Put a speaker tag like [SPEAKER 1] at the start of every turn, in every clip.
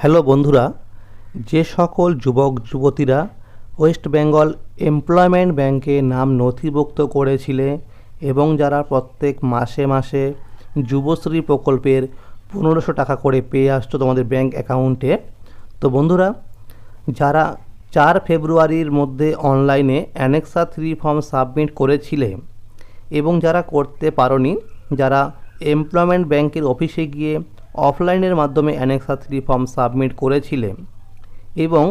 [SPEAKER 1] Hello বন্ধুরা, যে সকল যুবক, যুবতীরা ওয়েস্ট বেঙ্গল এমপ্লয়মেন্ট ব্যাংকে নাম নথিভুক্ত করেছিলে এবং যারা প্রত্যেক মাসে মাসে যুবশ্রী প্রকল্পের পনেরোশো টাকা করে পেয়ে আসছো তোমাদের ব্যাংক অ্যাকাউন্টে, তো বন্ধুরা, যারা চার ফেব্রুয়ারির মধ্যে অনলাইনে অ্যানেক্সা থ্রি ফর্ম সাবমিট করেছিলে এবং যারা করতে পারোনি, যারা এমপ্লয়মেন্ট ব্যাংকের অফিসে গিয়ে অফলাইনের মাধ্যমে অ্যানেক্সা থ্রি ফর্ম সাবমিট করেছিলে এবং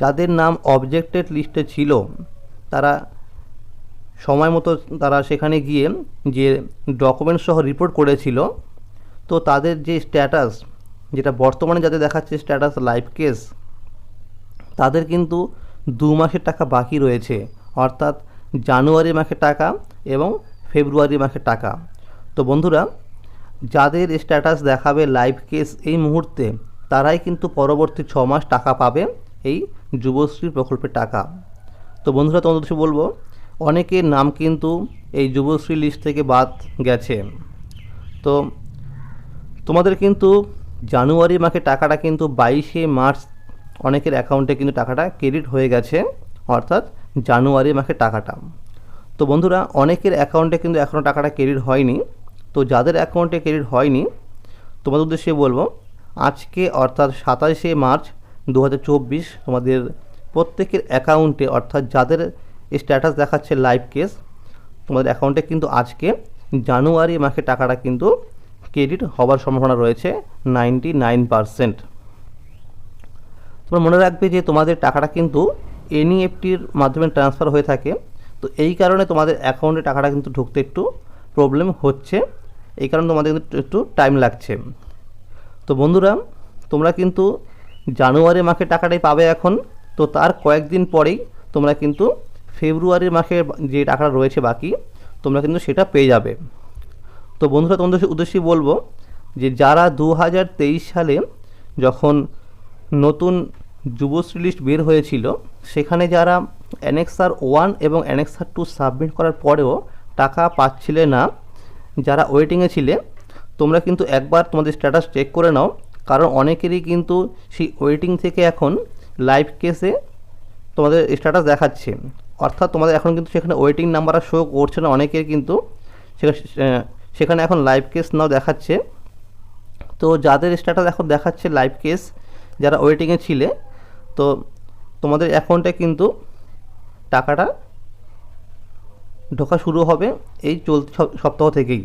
[SPEAKER 1] যাদের নাম অবজেক্টেড লিস্টে ছিল, তারা সময় মতো তারা সেখানে গিয়ে যে ডকুমেন্টস সহ রিপোর্ট করেছিল, তো তাদের যে স্ট্যাটাস, যেটা বর্তমানে যাদের দেখাচ্ছে স্ট্যাটাস লাইভ কেস, তাদের কিন্তু দু মাসের টাকা বাকি রয়েছে, অর্থাৎ জানুয়ারি মাসের টাকা এবং ফেব্রুয়ারি মাসের টাকা। তো বন্ধুরা যাদের স্ট্যাটাস দেখাবে লাইভ কেস এই মুহূর্তে, তারাই কিন্তু পরবর্তী ছ মাস টাকা পাবে এই যুবশ্রী প্রকল্পের টাকা। তো বন্ধুরা, তোমাদের বলব, অনেকের নাম কিন্তু এই যুবশ্রী লিস্ট থেকে বাদ গেছে। তো তোমাদের কিন্তু জানুয়ারি মাসে টাকাটা কিন্তু বাইশে মার্চ অনেকের অ্যাকাউন্টে কিন্তু টাকাটা ক্রেডিট হয়ে গেছে, অর্থাৎ জানুয়ারি মাসে টাকাটা। তো বন্ধুরা, অনেকের অ্যাকাউন্টে কিন্তু এখনও টাকাটা ক্রেডিট হয়নি। তো যাদের অ্যাকাউন্টে ক্রেডিট হয়নি, তোমাদের উদ্দেশ্যে বলব, আজকে অর্থাৎ সাতাশে মার্চ দু হাজার চব্বিশ তোমাদের প্রত্যেকের অ্যাকাউন্টে অর্থাৎ যাদের স্ট্যাটাস দেখাচ্ছে লাইভ কেস, তোমাদের অ্যাকাউন্টে কিন্তু আজকে জানুয়ারি মাসে টাকাটা কিন্তু ক্রেডিট হওয়ার সম্ভাবনা রয়েছে নাইনটি নাইন পারসেন্ট। তোমরা মনে রাখবে যে তোমাদের টাকাটা কিন্তু এনইএফটির মাধ্যমে ট্রান্সফার হয়ে থাকে, তো এই কারণে তোমাদের অ্যাকাউন্টে টাকাটা কিন্তু ঢুকতে একটু প্রবলেম হচ্ছে। এই কারণে তোমাদের কিন্তু একটু টাইম লাগছে। তো বন্ধুরা, তোমরা কিন্তু জানুয়ারি মাসে টাকাটাই পাবে এখন। তো তার কয়েকদিন পরেই তোমরা কিন্তু ফেব্রুয়ারি মাসের যে টাকাটা রয়েছে বাকি, তোমরা কিন্তু সেটা পেয়ে যাবে। তো বন্ধুরা, তোমাদের উদ্দেশ্যে বলব যে যারা দু হাজার তেইশ সালে যখন নতুন যুবশ্রী লিস্ট বের হয়েছিল, সেখানে যারা অ্যানেক্সার ওয়ান এবং অ্যানেক্সার টু সাবমিট করার পরেও টাকা পাচ্ছিলে না যারা ওয়েটিংয়ে ছিলে, তোমরা কিন্তু একবার তোমাদের স্ট্যাটাস চেক করে নাও। কারণ অনেকেরই কিন্তু সেই ওয়েটিং থেকে এখন লাইভ কেসে তোমাদের স্ট্যাটাস দেখাচ্ছে। অর্থাৎ তোমাদের এখন কিন্তু সেখানে ওয়েটিং নাম্বার শো করছে না, অনেকের কিন্তু সেখানে এখন লাইভ কেস নাও দেখাচ্ছে। তো যাদের স্ট্যাটাস এখন দেখাচ্ছে লাইভ কেস যারা ওয়েটিংয়ে ছিলে, তো তোমাদের অ্যাকাউন্টে কিন্তু টাকাটা ঢোকা শুরু হবে এই চলতি সপ্তাহ থেকেই।